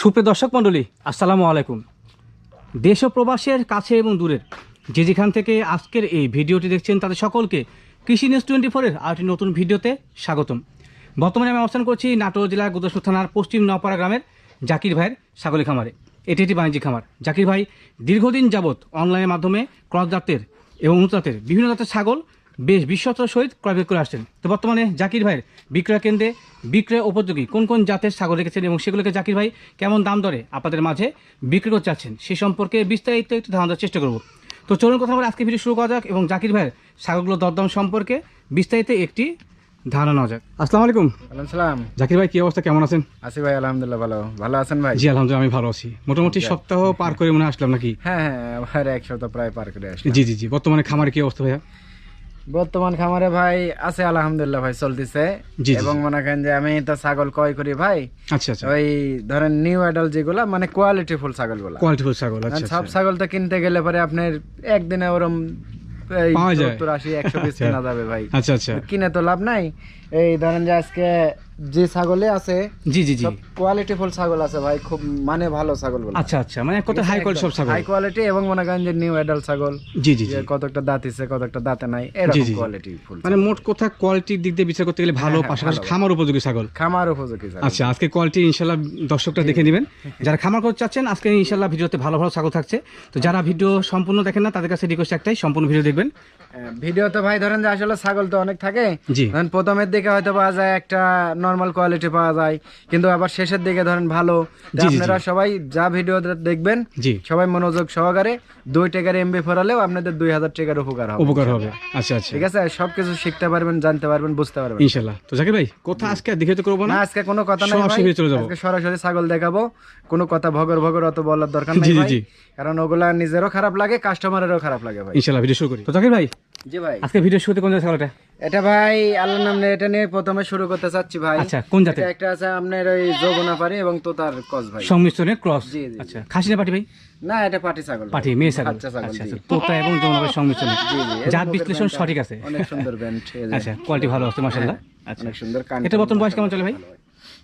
সুপ্রিয় দর্শক মণ্ডলী, আসসালামু আলাইকুম। দেশ প্রবাসের কাছে এবং দূরের যে যেখান থেকে আজকের এই ভিডিওটি দেখছেন তাদের সকলকে কৃষি নিউজ টোয়েন্টি ফোরের আরেকটি নতুন ভিডিওতে স্বাগতম। বর্তমানে আমি অবস্থান করছি নাটোর জেলার গোদস্ব থানার পশ্চিম নপাড়া গ্রামের জাকির ভাইয়ের ছাগলি খামারে। এটি একটি বাণিজ্যিক খামার। জাকির ভাই দীর্ঘদিন যাবৎ অনলাইনের মাধ্যমে ক্রস জাতের এবং উন্নত জাতের বিভিন্ন জাতের ছাগল বেশ বিশ্বতর সহিত ক্রয় বিক্রয় করে আসছেন। তো বর্তমানে জাকির ভাইয়ের বিক্রয় কেন্দ্রে বিক্রয় উপযোগী কোন কোন জাতের ছাগল রেখেছেন এবং সেগুলোকে জাকির ভাই কেমন দাম দরে আপনাদের মাঝে বিক্রি করতে চাচ্ছেন সে সম্পর্কে বিস্তারিত একটু ধারণা দেওয়ার চেষ্টা করব। তো চলুন কথা বলে আজকে ভিডিও শুরু করা যাক এবং জাকির ভাইয়ের ছাগলগুলো দরদাম সম্পর্কে বিস্তারিত একটি ধারণা নেওয়া যাক। আসসালামু আলাইকুম। সালাম। জাকির ভাই কি অবস্থা? কেমন আছেন? আছি ভাই আলহামদুলিল্লাহ ভালো। ভালো আছেন ভাই? জি আলহামদুলিল্লাহ আমি ভালো আছি। মোটামুটি সপ্তাহ পার করে মনে আসলাম নাকি? হ্যাঁ হ্যাঁ এক সপ্তাহ প্রায় পার করে আসলাম। জি জি জি বর্তমানে খামারে কি অবস্থা ভাইয়া? বর্তমান খামারে ভাই আছে আলহামদুলিল্লাহ ভাই চলতেছে। এবং মনে করেন যে আমি তো ছাগল ক্রয় করি ভাই। আচ্ছা আচ্ছা। ওই ধরেন নিউ অ্যাডাল যেগুলা মানে কোয়ালিটি ফুল ছাগলগুলা কোয়ালিটিফুল ছাগল আচ্ছা সব আচ্ছা। ছাগল তো কিনতে গেলে পরে আপনার একদিনে ওরম পাওয়া যায়। সত্তর আশি একশো পিস। কেনা যাবে ভাই। আচ্ছা আচ্ছা। কিনে তো লাভ নাই। এই ধরেন যে আজকে যে ছাগলে আছে জি জি জি। সব কোয়ালিটি ফুল ছাগল আছে ভাই খুব মানে ভালো ছাগল বলা। আচ্ছা আচ্ছা মানে কত হাই কোয়ালিটি সব ছাগল? হাই কোয়ালিটি এবং মনে করেন যে নিউ অ্যাডাল্ট ছাগল জি জি জি। যে কতটা দাঁতিছে কতটা দাঁতে নাই এরকম কোয়ালিটি ফুল মানে মোট কথা কোয়ালিটির দিক দিয়ে বিচার করতে গেলে ভালো হ্যাঁ, হ্যাঁ, পাশাপাশি খামার উপযোগী ছাগল। খামার উপযোগী ছাগল। আচ্ছা আজকে কোয়ালিটি ইনশাল্লাহ দর্শকরা দেখে নেবেন। যারা খামার করতে চাচ্ছেন আজকে ইনশাল্লাহ ভিডিওতে ভালো ভালো ছাগল থাকছে। তো যারা ভিডিও সম্পূর্ণ দেখেন না তাদের কাছে রিকোয়েস্ট একটাই সম্পূর্ণ ভিডিও দেখবেন। ভিডিও তো ভাই ধরেন যে আসলে ছাগল তো অনেক থাকে। জি। প্রথমের দিকে হয়তো পাওয়া যায় একটা নর্মাল কোয়ালিটি পাওয়া যায়। কিন্তু আবার শেষের দিকে ধরেন ভালো। আপনারা সবাই যা ভিডিও দেখবেন সবাই মনোযোগ সহকারে দুই টাকার এমবি ফোরালেও আপনাদের দুই হাজার টাকার উপকার হবে। উপকার হবে। আচ্ছা আচ্ছা। ঠিক আছে? সবকিছু শিখতে পারবেন জানতে পারবেন বুঝতে পারবেন। ইনশাল্লাহ তো জাকির ভাই কথা আজকে দেখে তো করব না? না আজকে কোনো কথা যাব। আজকে সরাসরি ছাগল দেখাবো। কোনো কথা ভগর ভগর অত বলার দরকার নাই ভাই। কারণ ওগুলা নিজেরও খারাপ লাগে কাস্টমারেরও খারাপ লাগে ভাই। ইনশাল্লাহ ভিডিও শুরু করি। তো জাকির ভাই জি ভাই। আজকে ভিডিও শুরুতে কোন ছাগলটা? এটা ভাই আল্লাহর নাম এটা নিয়ে প্রথমে শুরু করতে চাচ্ছি ভাই। আচ্ছা কোন জাতের? একটা আছে আপনার ওই যৌবনা পারি এবং তোতার কস ভাই। সংমিশ্রণের ক্রস? জি, জি, আচ্ছা খাসি না পাটি ভাই? না এটা পাটি ছাগল। পাটি মেয়ে ছাগল। আচ্ছা। আচ্ছা তোতা এবং যৌনবের সংমিশ্রণে। জি, জি, জাত বিশ্লেষণ সঠিক আছে। অনেক সুন্দর ব্যান্ড আচ্ছা কোয়ালিটি ভালো আছে মাশাআল্লাহ। আচ্ছা অনেক সুন্দর কান এটা বর্তমান বয়স কেমন চলে ভাই?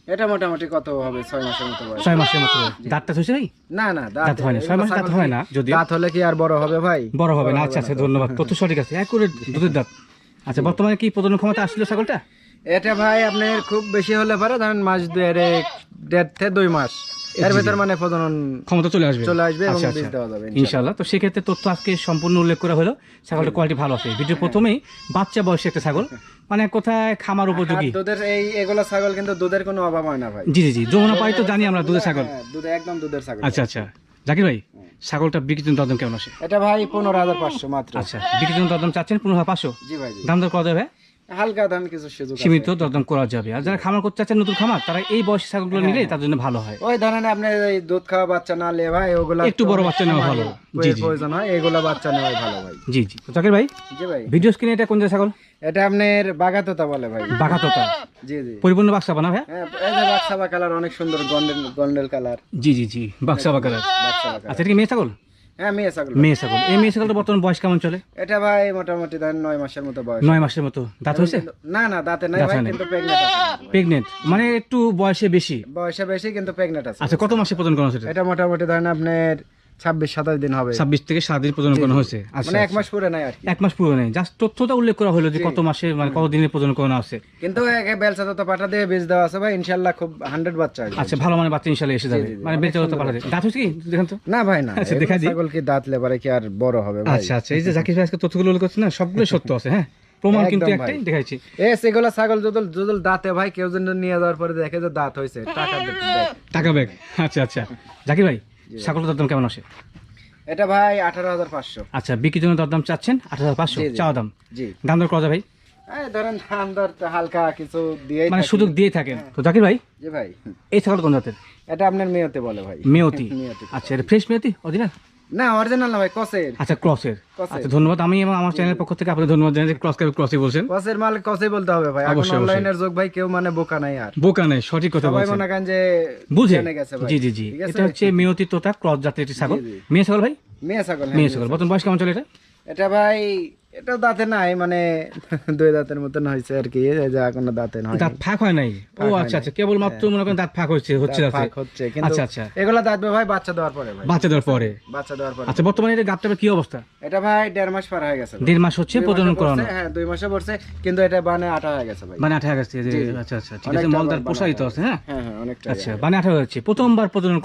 এটা মোটামুটি কত হবে? ছয় মাসের মতো বয়স। ছয় মাসের মতো দাঁতটা হয়েছে ভাই না না দাঁত হয় না ছয় মাস দাঁত হয় না? যদি দাঁত হলে কি আর বড় হবে ভাই? বড় হবে না। আচ্ছা আচ্ছা ধন্যবাদ। তথ্য সঠিক আছে। এক করে দুধের দাঁত। আচ্ছা বর্তমানে কি প্রজনন ক্ষমতা আসছিল ছাগলটা? এটা ভাই আপনার খুব বেশি হলে পারে ধরেন মাস দুয়ের দেড় থেকে দুই মাস। এর ভিতর মানে প্রজনন ক্ষমতা চলে আসবে। চলে আসবে এবং আচ্ছা, বীজ আচ্ছা। দেওয়া যাবে ইনশাল্লাহ তো সেক্ষেত্রে তথ্য আজকে সম্পূর্ণ উল্লেখ করা হলো। কোয়ালিটি ভালো আছে। ভিডিও প্রথমেই বাচ্চা বয়সে একটা ছাগল। মানে কোথায় খামার উপযোগী? দুধের এই এগুলো ছাগল কিন্তু দুধের কোনো অভাব হয় না ভাই। জি জি জি। যমুনা পাই তো জানি আমরা দুধের ছাগল। হ্যাঁ, দুধ একদম দুধের ছাগল। আচ্ছা আচ্ছা। জাকির ভাই ছাগলটা বিক্রির জন্য কেমন আসে এটা ভাই পনেরো হাজার পাঁচশো মাত্র। আচ্ছা বিক্রির জন্য চাচ্ছেন পনেরো হাজার পাঁচশো? জি ভাই দাম দর করা যাবে হালকা দাম কিছু সুযোগ সীমিত দরদাম করা যাবে। আর যারা খামার করতে চাচ্ছেন নতুন খামার তারা এই বয়সী ছাগলগুলো নিলে তার জন্য ভালো হয়। ওই ধরেন আপনি এই দুধ খাওয়া বাচ্চা না লে ভাই ওগুলা একটু বড় বাচ্চা নেওয়া ভালো। জি জি। প্রয়োজন হয় এগুলা বাচ্চা নেওয়াই ভালো ভাই। জি জি। তো জাকির ভাই জি ভাই। ভিডিও স্ক্রিনে এটা কোন যে ছাগল? এটা আপনার বাগাতোতা বলে ভাই। বাঘা জি জি। পরিপূর্ণ বাক্সা বানা ভাই হ্যাঁ এই যে বাক্সাবা কালার অনেক সুন্দর গন্ডেল গন্ডেল কালার। জি জি জি। বাক্সাবা কালার। আচ্ছা এটা কি মেয়ে ছাগল? হ্যাঁ মেয়ে ছাগল মেয়ে ছাগল। এই মেয়ে ছাগলটা বর্তমান বয়স কেমন চলে? এটা ভাই মোটামুটি ধরেন নয় মাসের মতো বয়স। নয় মাসের মতো। দাঁত হয়েছে? না না দাঁতে নাই ভাই কিন্তু প্রেগনেন্ট প্রেগনেন্ট মানে একটু বয়সে বেশি? বয়সে বেশি কিন্তু প্রেগনেন্ট আছে। আচ্ছা কত মাসে এটা মোটামুটি ধরেন আপনার ছাব্বিশ সাতাশ দিন হবে। ছাব্বিশ থেকে সাত দিন প্রজন করানো হয়েছে। আচ্ছা মানে এক মাস পুরে নাই আর এক মাস পুরো নেই। জাস্ট তথ্যটা উল্লেখ করা হলো যে কত মাসে মানে কত দিনের করানো আছে কিন্তু তো পাঠা দিয়ে বীজ দেওয়া আছে ভাই ইনশাল্লাহ খুব হান্ড্রেড বাচ্চা আচ্ছা ভালো মানে বাচ্চা ইনশাল্লাহ এসে যাবে। মানে হতে পারে দাঁত হয়েছে কি? দেখেন তো। না ভাই না। আচ্ছা, দেখা দিই। ছাগল কি দাঁত লেবারে কি আর বড় হবে আচ্ছা আচ্ছা। এই যে জাকির ভাই আজকে তথ্যগুলো উল্লেখ করছে না সবগুলো সত্য আছে হ্যাঁ? প্রমাণ কিন্তু একটাই দেখাইছি। এ সেগুলো ছাগল যদল যদল দাঁতে ভাই কেউ যেন নিয়ে যাওয়ার পরে দেখে যে দাঁত হয়েছে। টাকা। টাকা ব্যাগ। আচ্ছা আচ্ছা। জাকির ভাই ছাগলের দরদাম কেমন আসে? এটা ভাই আঠারো হাজার পাঁচশো। আচ্ছা বিক্রির জন্য দরদাম চাচ্ছেন আঠারো হাজার পাঁচশো। চাওয়া দাম? জি। দাম দর করা ভাই? ধরেন দাম দর হালকা কিছু দিয়ে মানে সুযোগ দিয়ে থাকেন। তো জাকির ভাই? জি ভাই। এই ছাগল কোন জাতের? এটা আপনার মেয়তে বলে ভাই। মেয়তি। মেয়তি। আচ্ছা এটা ফ্রেশ মেয়তি? অরিজিনাল না অরিজিনাল না ভাই কসের আচ্ছা ক্রসের। আচ্ছা ধন্যবাদ। আমি এবং আমার চ্যানেলের পক্ষ থেকে আপনাদের ধন্যবাদ জানাই যে ক্রস ক্রসই বলছেন। ক্রসের মাল ক্রসই বলতে হবে ভাই। এখন। অনলাইনের যোগ ভাই কেউ মানে বোকা নাই আর। বোকা নাই সঠিক কথা বলছেন। ভাই মনে করেন যে বুঝে? জি জি জি। এটা হচ্ছে মেয়তি তোতা ক্রস জাতের একটি ছাগল। মেয়ে ছাগল ভাই? মেয়ে ছাগল হ্যাঁ, মেয়ে ছাগল। বর্তমান বয়স কেমন চলে এটা? এটা ভাই এটা দাঁতে নাই মানে দুই দাঁতের মতন হয়েছে আর কি যে এখনও দাঁতে দাঁত ফাঁক হয় নাই? ও আচ্ছা আচ্ছা কেবল মাত্র মনে করেন দাঁত ফাঁক হচ্ছে হচ্ছে ফাঁক হচ্ছে কিন্তু আচ্ছা আচ্ছা। এগুলা দাঁতবে ভাই বাচ্চা দেওয়ার পরে ভাই। বাচ্চা দেওয়ার পরে? বাচ্চা দেওয়ার পরে। আচ্ছা বর্তমানে এটা কি অবস্থা? এটা ভাই দেড় মাস পার হয়ে গেছে দেড় মাস হচ্ছে প্রজনন করানো? হ্যাঁ দুই মাসে পড়ছে কিন্তু এটা বানে আটা হয়ে গেছে ভাই। মানে আঠা গেছে যে জি, জি। আচ্ছা আচ্ছা ঠিক আছে মলদার আছে হ্যাঁ? হ্যাঁ হ্যাঁ অনেকটা আচ্ছা বানে হচ্ছে প্রথমবার প্রজনন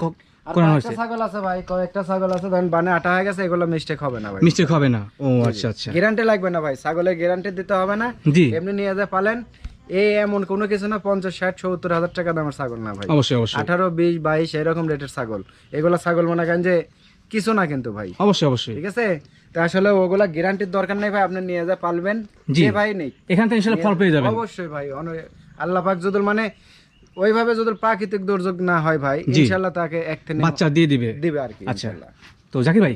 ছাগল আছে ভাই কয়েকটা ছাগল আছে ধরেন বানে আটা হয়ে গেছে এগুলো মিস্টেক হবে না ভাই। মিস্টেক হবে না? ও আচ্ছা আচ্ছা। গ্যারান্টি লাগবে না ভাই ছাগলের গ্যারান্টি দিতে হবে না। এমনি নিয়ে যা পালেন এই এমন কোনো কিছু না পঞ্চাশ ষাট সত্তর হাজার টাকা দামের ছাগল না ভাই। অবশ্যই অবশ্যই। আঠারো বিশ বাইশ এরকম রেটের ছাগল। এগুলা ছাগল মনে করেন যে কিছু না কিন্তু ভাই। অবশ্যই অবশ্যই। ঠিক আছে? তো আসলে ওগুলা গ্যারান্টির দরকার নেই ভাই আপনি নিয়ে যা পালবেন জি। ভাই নেই। এখান থেকে ইনশাল্লাহ ফল পেয়ে যাবেন। অবশ্যই ভাই আল্লাহ পাক মানে ওইভাবে যদি প্রাকৃতিক দুর্যোগ না হয় ভাই জি। ইনশাল্লাহ তাকে এক থেকে বাচ্চা দিয়ে দিবে। দিবে আর কি আচ্ছা। তো জাকি ভাই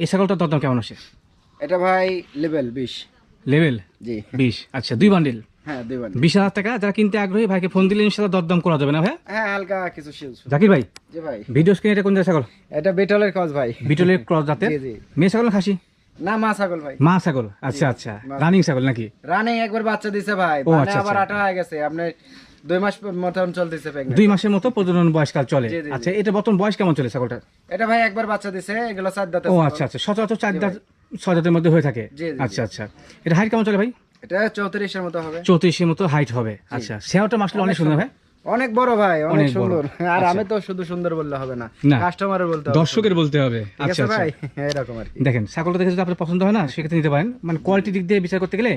এই ছাগলটার দরদাম কেমন আছে? এটা ভাই লেভেল বিশ। লেভেল? জি। বিশ। আচ্ছা দুই বান্ডিল হ্যাঁ দিবেন বিশ হাজার টাকা যারা কিনতে আগ্রহী ভাইকে ফোন দিলে ইনশাল্লাহ দরদাম করা যাবে না ভাই হ্যাঁ হালকা কিছু জাকির ভাই জি ভাই। ভিডিও স্ক্রিনে এটা কোন জায়গায় ছাগল? এটা বেটলের ভাই। বিটলের ক্রস জাতের? জি জি। মেয়ে ছাগল খাসি? না মা ছাগল ভাই। মা ছাগল। আচ্ছা আচ্ছা। রানিং ছাগল নাকি? রানিং একবার বাচ্চা দিছে ভাই। মানে আচ্ছা, আবার আচ্ছা। আটা হয়ে গেছে। আপনার দুই মাস মতন চলতেছে। দুই মাসের মতো প্রজনন বয়সকাল চলে। আচ্ছা এটা বর্তমান বয়স কেমন চলে ছাগলটা এটা ভাই একবার বাচ্চা দিছে এগুলো চার দাঁতে ও আচ্ছা আচ্ছা সচরাচর চার দাঁত ছয় দাঁতের মধ্যে হয়ে থাকে? আচ্ছা আচ্ছা। এটা হাইট কেমন চলে ভাই? এটা চৌত্রিশের মতো হবে। চৌত্রিশের মতো হাইট হবে। আচ্ছা সেওটা মাসলে অনেক সুন্দর ভাই অনেক বড় ভাই অনেক সুন্দর। আর আচ্ছা। আমি তো শুধু সুন্দর বললে হবে না। কাস্টমারের বলতে হবে। দর্শকের বলতে হবে। আচ্ছা আচ্ছা। ভাই এরকম আর কি। দেখেন ছাগলটা দেখে যদি আপনার পছন্দ হয় না সেক্ষেত্রে নিতে পারেন। মানে কোয়ালিটি দিক দিয়ে বিচার করতে গেলে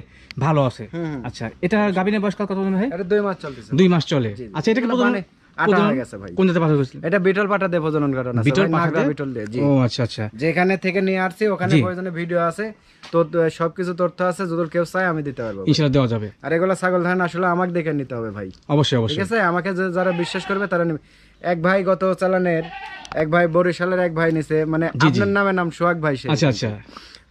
ভালো আছে। আচ্ছা এটা গাবিনের বয়স কত দিন হয় এটা দুই মাস চলতেছে। দুই মাস চলে। আচ্ছা এটাকে মানে আটা হয়ে গেছে ভাই। কোন জাতের পাঠা করেছিলেন এটা বিটল পাটা দিয়ে প্রজনন করানো বিটল ভাই, পাঠা নাগরা দিয়ে? বিটল দিয়ে জি। ও আচ্ছা আচ্ছা। যেখানে থেকে নিয়ে আসছি ওখানে। প্রয়োজনে ভিডিও আছে তো সবকিছু তথ্য আছে যদি কেউ চায় আমি দিতে পারব ইনশাল্লাহ দেওয়া যাবে। আর এগুলো ছাগল ধান আসলে আমাকে দেখে নিতে হবে ভাই। অবশ্যই ঠিক অবশ্যই। আছে? আমাকে যে- যারা বিশ্বাস করবে তারা নিবে। এক ভাই গত চালানের এক ভাই বরিশালের এক ভাই নিছে মানে। আপনার নামে নাম সোহাগ ভাই সে। আচ্ছা আচ্ছা।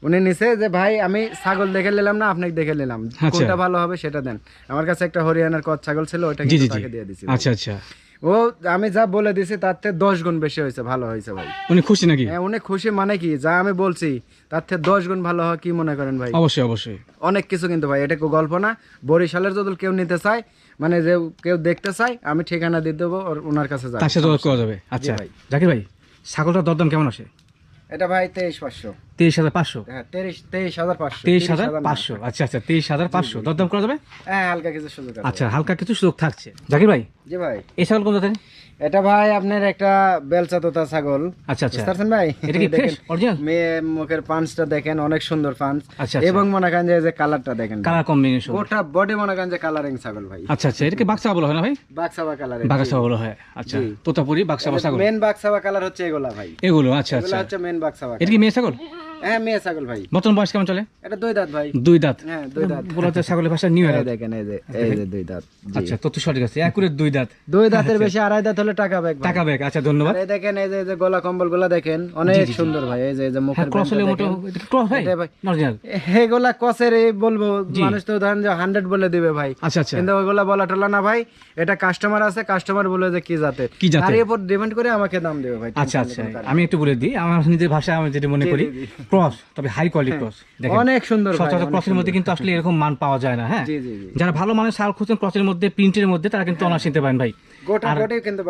উনি নিছে যে ভাই আমি ছাগল দেখে নিলাম না আপনাকে দেখে নিলাম। আচ্ছা। কোনটা ভালো হবে সেটা দেন। আমার কাছে একটা হরিয়ানার কত ছাগল ছিল ওইটা জি কিন্তু তাকে দিয়ে দিছি আচ্ছা আচ্ছা। ও আমি যা বলে দিছি তার থেকে দশ গুণ বেশি হয়েছে ভালো হয়েছে ভাই। উনি খুশি নাকি? হ্যাঁ উনি খুশি মানে কি? যা আমি বলছি তার থেকে দশ গুণ ভালো হয় কি মনে করেন ভাই? অবশ্যই অবশ্যই। অনেক কিছু কিন্তু ভাই এটা গল্প না। বরিশালের যদি কেউ নিতে চায় মানে যে কেউ দেখতে চায় আমি ঠিকানা দিয়ে দেবো ওনার কাছে যাবে। তার সাথে যোগাযোগ করা যাবে। আচ্ছা। ভাই। জাকির ভাই ছাগলটার দরদাম কেমন আসে? এটা ভাই তেইশ পাঁচশো। তেইশ হাজার পাঁচশো? হ্যাঁ তেইশ তেইশ হাজার পাঁচশো। তেইশ হাজার পাঁচশো। আচ্ছা আচ্ছা তেইশ হাজার পাঁচশো। দরদাম করা যাবে? হ্যাঁ হালকা কিছু সুযোগ আচ্ছা হালকা কিছু সুযোগ থাকছে। জাকির ভাই? জি ভাই। এই ছাগল কোন জাতের? এটা ভাই আপনার একটা বেলচা তোতা ছাগল। আচ্ছা আচ্ছা। বুঝতে ভাই? এটা কি ফ্রেশ অরিজিনাল মেয়ে মুখের পাঞ্চটা দেখেন অনেক সুন্দর পাঞ্চ আচ্ছা এবং মনে করেন যে কালারটা দেখেন। কালার কম্বিনেশন গোটা বডি মনে করেন যে কালারিং ছাগল ভাই। আচ্ছা আচ্ছা। এটাকে বাক্সা বলা হয় না ভাই? বাক্সাবা কালার বাক্সা বলা হয়। আচ্ছা। তোতাপুরি বাক্সা বা ছাগল। মেন বাক্সাবা কালার হচ্ছে এগুলা ভাই। এগুলো আচ্ছা আচ্ছা। হচ্ছে মেন বাক্সাবা এটা কি মেয়ে ছাগল? হ্যাঁ মেয়ে ছাগল ভাই। বর্তমান বয়স কেমন চলে? এটা দুই দাঁত ভাই। দুই দাঁত? হ্যাঁ দুই দাঁত। বলা হচ্ছে ছাগলের ভাষা নিউ এরা দেখেন এই যে এই যে দুই দাঁত। আচ্ছা তথ্য সঠিক আছে। একুরের দুই দাঁত। দুই দাঁতের বেশি আড়াই দাঁত হলে টাকা ব্যাগ টাকা ব্যাগ আচ্ছা ধন্যবাদ। এই দেখেন এই যে এই যে গলা কম্বলগুলা দেখেন অনেক সুন্দর ভাই এই যে এই যে হ্যাঁ মুখের ক্রস হলে ব্যান্ডটা মোটো ক্রস ভাই। অরিজিনাল এগুলা কসের এই বলব মানুষ তো ধরেন যে হান্ড্রেড বলে দিবে ভাই। আচ্ছা আচ্ছা। কিন্তু ওইগুলা বলা টলা না ভাই। এটা কাস্টমার আছে কাস্টমার বলে যে কি জাতের। কি জাতের? এর উপর ডিপেন্ড করে আমাকে দাম দেবে ভাই আচ্ছা আচ্ছা। আমি একটু বলে দিই আমার নিজের ভাষা আমি যেটা মনে করি। ক্রস তবে হাই কোয়ালিটি ক্রস অনেক সুন্দর সচরাচর ক্রসের মধ্যে কিন্তু আসলে এরকম মান পাওয়া যায় না হ্যাঁ? যারা ভালো মানের শাল খুঁজছেন ক্রসের মধ্যে প্রিন্টের মধ্যে তারা কিন্তু অনার্স নিতে পারেন ভাই।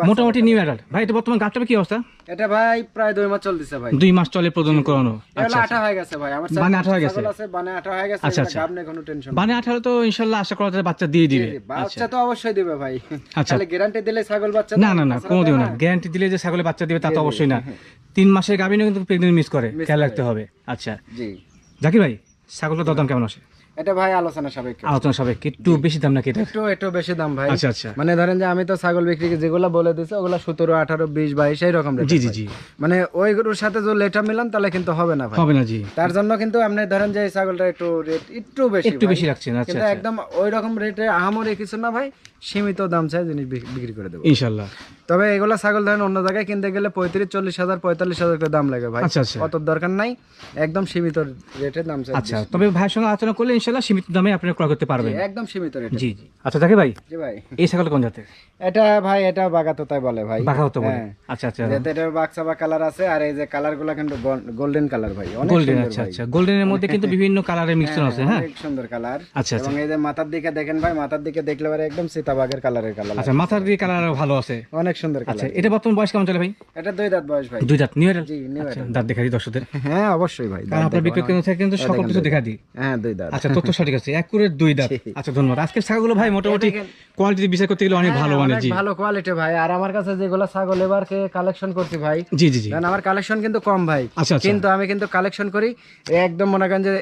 মোটামুটি নিউ অ্যাডাল্ট ভাই এটা বর্তমান গাছটার কি অবস্থা? এটা ভাই প্রায় দুই মাস চলতেছে ভাই। দুই মাস চলে প্রজনন করানো। আচ্ছা আঠা হয়ে গেছে ভাই আমার হয়ে হয়ে আচ্ছা, আচ্ছা। নেই কোনো টেনশন মানে আঠারো তো ইনশাল্লাহ আশা করা যায় বাচ্চা দিয়ে দিবে। আচ্ছা। বাচ্চা তো অবশ্যই দিবে ভাই। আচ্ছা। তাহলে গ্যারান্টি দিলে ছাগল বাচ্চা না না না কোনো দিও না। গ্যারান্টি দিলে যে ছাগলে বাচ্চা দিবে তা তো অবশ্যই না। তিন মাসের গাভিনও কিন্তু প্রেগনেন্ট মিস করে খেয়াল রাখতে হবে। আচ্ছা। জি। জাকির ভাই ছাগলের দরদাম কেমন আছে এটা ভাই আলোচনা সাপেক্ষে। আলোচনা সাবেক একটু বেশি দাম নাকি এটা? একটু একটু বেশি দাম ভাই। আচ্ছা আচ্ছা। মানে ধরেন যে আমি তো ছাগল বিক্রি যেগুলো বলে দিছি ওগুলো সতেরো আঠারো বিশ বাইশ এইরকম rate জি জি জি। মানে ওই গরুর সাথে যদি লেটা মিলান তাহলে কিন্তু হবে না ভাই। হবে না জি। তার জন্য কিন্তু আপনি ধরেন যে ছাগলটা একটু রেট একটু বেশি একটু বেশি রাখছেন আচ্ছা আচ্ছা। একদম ওই রকম রেটে আহামরি কিছু না ভাই। সীমিত দাম চাই জিনিস বিক্রি করে দেবো। ইনশাল্লাহ। তবে এগুলা ছাগল ধরেন অন্য জায়গায় কিনতে গেলে পঁয়ত্রিশ চল্লিশ হাজার পঁয়তাল্লিশ হাজার করে দাম লাগে ভাই। আচ্ছা আচ্ছা। অত দরকার নাই একদম সীমিত রেটে দাম চাই আচ্ছা তবে ভাইয়ের সঙ্গে আলোচনা করলে ইনশাল্লাহ সীমিত দামে আপনি ক্রয় করতে পারবেন। একদম সীমিত রেটে। জি জি। আচ্ছা দেখে ভাই জি ভাই। এই ছাগল কোন জাতের? এটা ভাই এটা বাগাতো তাই বলে ভাই। বাঘাও তো বলে। হ্যাঁ। আচ্ছা আচ্ছা। যেটা এটা বাক্সা বা কালার আছে আর এই যে কালারগুলা কিন্তু গোল্ডেন কালার ভাই অনেক গোল্ডেন আচ্ছা। আচ্ছা। গোল্ডেনের মধ্যে কিন্তু বিভিন্ন কালারের মিশ্রণ আছে হ্যাঁ। অনেক সুন্দর কালার। আচ্ছা এবং এই যে মাথার দিকে দেখেন ভাই মাথার দিকে দেখলে পরে কালারের কালার আচ্ছা মাথার দিয়ে কালার ভালো আছে? অনেক সুন্দর আচ্ছা এটা বর্তমান বয়স কেমন চলে ভাই? এটা দুই দাঁত বয়স ভাই। দুই দাঁত নিউ জি নিউ আচ্ছা দাঁত দেখা দিই দর্শকদের। হ্যাঁ অবশ্যই ভাই কারণ আপনার বিক্রয় কেন্দ্র থেকে কিন্তু সকল কিছু দেখা দিই। হ্যাঁ দুই দাঁত। আচ্ছা তথ্য সঠিক আছে এক করে দুই দাঁত। আচ্ছা ধন্যবাদ। ছাগলগুলো ভাই মোটামুটি কোয়ালিটি বিচার করতে গেলে অনেক ভালো হ্যাঁ, মানে জি ভালো কোয়ালিটি ভাই। আর আমার কাছে যেগুলো ছাগল এবারকে কালেকশন করছি ভাই জি জি জি। কারণ আমার কালেকশন কিন্তু কম ভাই। আচ্ছা আচ্ছা। কিন্তু আমি কিন্তু কালেকশন করি একদম মনে করেন যে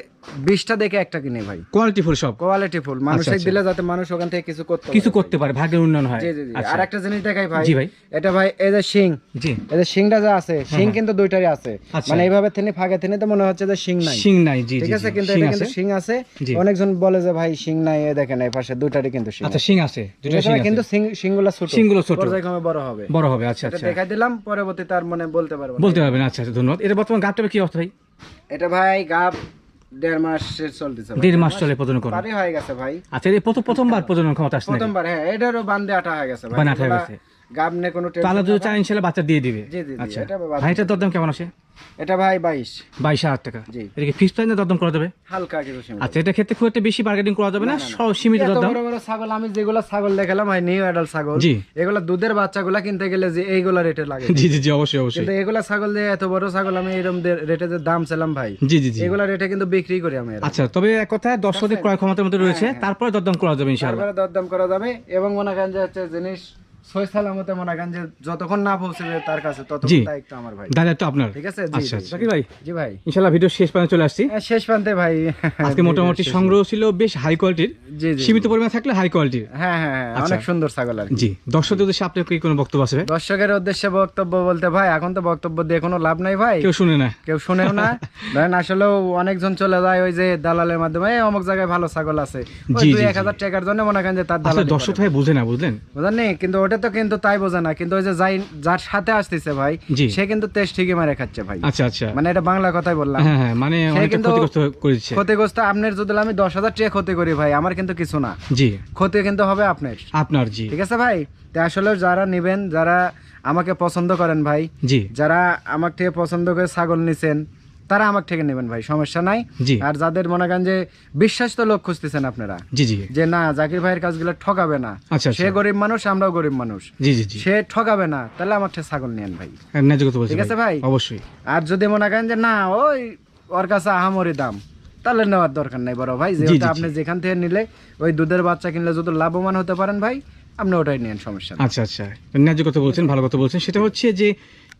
বিশটা দেখে একটা কিনে ভাই। কোয়ালিটি ফুল সব। Quality full. মানুষের দিলে যাতে মানুষ ওখান থেকে কিছু করতে কিছু। করতে পারে ভাগ্যের উন্নয়ন হয়। জি আর একটা জিনিস দেখাই ভাই। জি ভাই। এটা ভাই এই যে শিং। জি। এই যে শিংটা যা আছে শিং কিন্তু দুইটারই আছে। আচ্ছা। মানে এইভাবে থেনে ফাঁকে থেনে তো মনে হচ্ছে যে শিং নাই। শিং নাই জি ঠিক আছে? কিন্তু এটা কিন্তু শিং আছে। অনেকজন বলে যে ভাই শিং নাই এই দেখেন এই পাশে দুইটারই কিন্তু শিং। আচ্ছা শিং আছে। আছে। শিং কিন্তু শিং শিংগুলো ছোট। শিংগুলো ছোট। পর্যায়ক্রমে বড় হবে। বড় হবে আচ্ছা আচ্ছা। দেখাই দিলাম পরবর্তীতে আর মানে বলতে পারব। বলতে পারবেন আচ্ছা আচ্ছা ধন্যবাদ। এটা বর্তমান গাবটা কি অবস্থা ভাই? এটা ভাই গাব দেড় মাসের চলতেছে দেড় মাস চলে প্রজনন করা পারি হয়ে গেছে ভাই। আচ্ছা এই প্রথম প্রথমবার প্রজনন ক্ষমতা আসছে প্রথমবার হ্যাঁ এটারও বান্দে আটা হয়ে গেছে ভাই। বান্দে আটা হয়ে গেছে। গাব নিয়ে কোনো তো আলাদা যদি চাই ইনশাল্লাহ বাচ্চা দিয়ে দিবে। জি, জি, জি, আচ্ছা। ভাই দরদাম কেমন আছে এটা ভাই বাইশ। বাইশ হাজার টাকা। জি। এটা কি ফিক্স প্রাইস না দরদাম করা যাবে? হালকা কিছু সীমিত। আচ্ছা এটা ক্ষেত্রে খুব একটা বেশি বার্গেনিং করা যাবে না সব সীমিত দরদাম। বড় বড় ছাগল আমি যেগুলো ছাগল দেখালাম ভাই নিউ অ্যাডাল্ট ছাগল জি। এগুলা দুধের বাচ্চাগুলা কিনতে গেলে যে এইগুলা রেটে লাগে। জি জি জি অবশ্যই অবশ্যই। কিন্তু এগুলা ছাগল দিয়ে এত বড় ছাগল আমি এরকম রেটে যে দাম ছিলাম ভাই জি জি জি। এগুলা রেটে কিন্তু বিক্রি করি আমি আচ্ছা তবে এক কথায় দর্শকদের ক্রয় ক্ষমতার মধ্যে রয়েছে তারপরে দরদাম করা যাবে ইনশাআল্লাহ। তারপরে দরদাম করা যাবে এবং মনে করেন যে হচ্ছে জিনিস সই সালামতে মনে করেন যে যতক্ষণ না পৌঁছবে তার কাছে ততক্ষণ দায়িত্ব আমার ভাই। দাদা তো আপনার। ঠিক আছে? জি, আচ্ছা আচ্ছা। ভাই জি ভাই। ইনশাআল্লাহ ভিডিও শেষ পর্যন্ত চলে আসছি। হ্যাঁ, শেষ প্রান্তে ভাই। আজকে মোটামুটি সংগ্রহ ছিল বেশ হাই কোয়ালিটির জি জি সীমিত পরিমাণে থাকলে হাই কোয়ালিটির হ্যাঁ হ্যাঁ হ্যাঁ, অনেক সুন্দর ছাগল আর জি। দর্শকদের উদ্দেশ্যে আপনার কি কোনো বক্তব্য আছে দর্শকের উদ্দেশ্যে বক্তব্য বলতে ভাই এখন তো বক্তব্য দিয়ে কোনো লাভ নাই ভাই। কেউ শুনে না। কেউ শুনেও না। ধরেন আসলেও অনেকজন চলে যায় ওই যে দালালের মাধ্যমে অমুক জায়গায় ভালো ছাগল আছে। ওই জি, দুই জি, এক হাজার টাকার জন্য মনে করেন যে তার আসলে দালাল দর্শক ভাই বুঝে না বুঝলেন? বুঝলেন? কিন্তু ওটা তো কিন্তু তাই বোঝে না কিন্তু ওই যে যাই যার সাথে আসতেছে ভাই সে কিন্তু তেজ ঠিকই মারে খাচ্ছে ভাই। আচ্ছা আচ্ছা। মানে এটা বাংলা কথাই বললাম। হ্যাঁ হ্যাঁ মানে কিন্তু- ক্ষতিগ্রস্ত আপনার যদি আমি দশ হাজার টাকা ক্ষতি করি ভাই আমার কিন্তু কিছু না। জি। ক্ষতি কিন্তু হবে আপনার। আপনার জি। ঠিক আছে ভাই? তো আসলে যারা নিবেন যারা আমাকে পছন্দ করেন ভাই জি। যারা আমার থেকে পছন্দ করে ছাগল নিছেন তারা আমার থেকে নেবেন ভাই সমস্যা নাই। আর যাদের মনে করেন যে বিশ্বাস তো লোক খুঁজতেছেন আপনারা জি জি। যে না জাকির ভাইয়ের কাজগুলো ঠকাবে না আচ্ছা সে আচ্ছা। গরিব মানুষ আমরাও গরিব মানুষ। জি জি জি। সে ঠকাবে না তাহলে আমার থেকে ছাগল নিয়েন ভাই। ঠিক আছে ভাই? অবশ্যই। আর যদি মনে করেন যে না ওই ওর কাছে আহামরি দাম তাহলে নেওয়ার দরকার নাই বড় ভাই। যেহেতু আপনি যেখান থেকে নিলে ওই দুধের বাচ্চা কিনলে যত লাভবান হতে পারেন ভাই আপনি ওটাই নেন সমস্যা আচ্ছা আচ্ছা। ন্যায্য কথা বলছেন ভালো কথা বলছেন। সেটা হচ্ছে যে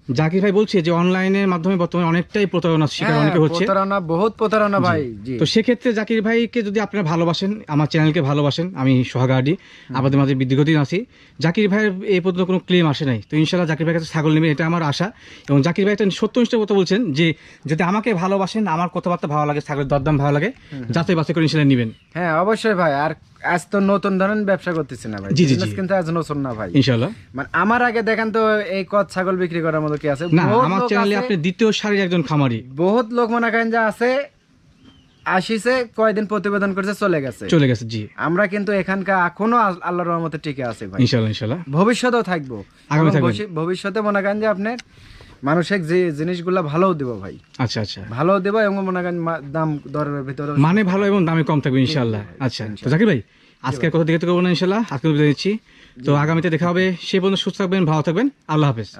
জাকির ভাই বলছে যে অনলাইনের মাধ্যমে বর্তমানে অনেকটাই প্রতারণার শিকার হ্যাঁ, অনেকে হচ্ছে। প্রতারণা বহুত প্রতারণা ভাই জি। তো সেক্ষেত্রে জাকির ভাইকে যদি আপনারা ভালোবাসেন আমার চ্যানেলকে ভালোবাসেন আমি সোহাগার্ডি আপনাদের মাঝে দীর্ঘদিন আছি। জাকির ভাইয়ের এই পর্যন্ত কোনো ক্লেম আসে নাই। তো ইনশাল্লাহ জাকির ভাইয়ের কাছে ছাগল নেবেন এটা আমার আশা। এবং জাকির ভাই একটা সত্যনিষ্ঠ কথা বলছেন যে যদি আমাকে ভালোবাসেন আমার কথাবার্তা ভালো লাগে ছাগলের দরদাম ভালো লাগে যাতে বাসে করে ইনশাল্লাহ নেবেন। হ্যাঁ অবশ্যই ভাই। আর আজ তো নতুন ধরনের ব্যবসা করতেছি না ভাই। জি, জি, কিন্তু আজ নতুন না ভাই। ইনশাল্লাহ মানে আমার আগে দেখেন তো এই কত ছাগল বিক্রি করার মতো কি আছে? না আমার চ্যানেলে আপনি দ্বিতীয় সারির একজন খামারি। বহুত লোক মনে করেন যে আছে আসিছে কয়দিন প্রতিবেদন করছে চলে গেছে। চলে গেছে জি। আমরা কিন্তু এখানকার এখনও আল- আল্লাহর রহমতে টিকে আছে ভাই। ইনশাল্লাহ ইনশাল্লাহ ভবিষ্যতেও থাকব। ভবিষ্যতে মনে করেন যে আপনার মানুষের যে জিনিসগুলো ভালো দিব ভাই। আচ্ছা আচ্ছা। ভালো দেবো এবং মনে করেন দাম দরের ভিতরে মানে ভালো এবং দামে কম থাকবে ইনশাল্লাহ আচ্ছা তো জাকির ভাই আজকের কথা দেখতে করব না ইনশাল্লাহ আজকে বিদায় নিচ্ছি। তো আগামীতে দেখা হবে। সে পর্যন্ত সুস্থ থাকবেন ভালো থাকবেন। আল্লাহ হাফেজ।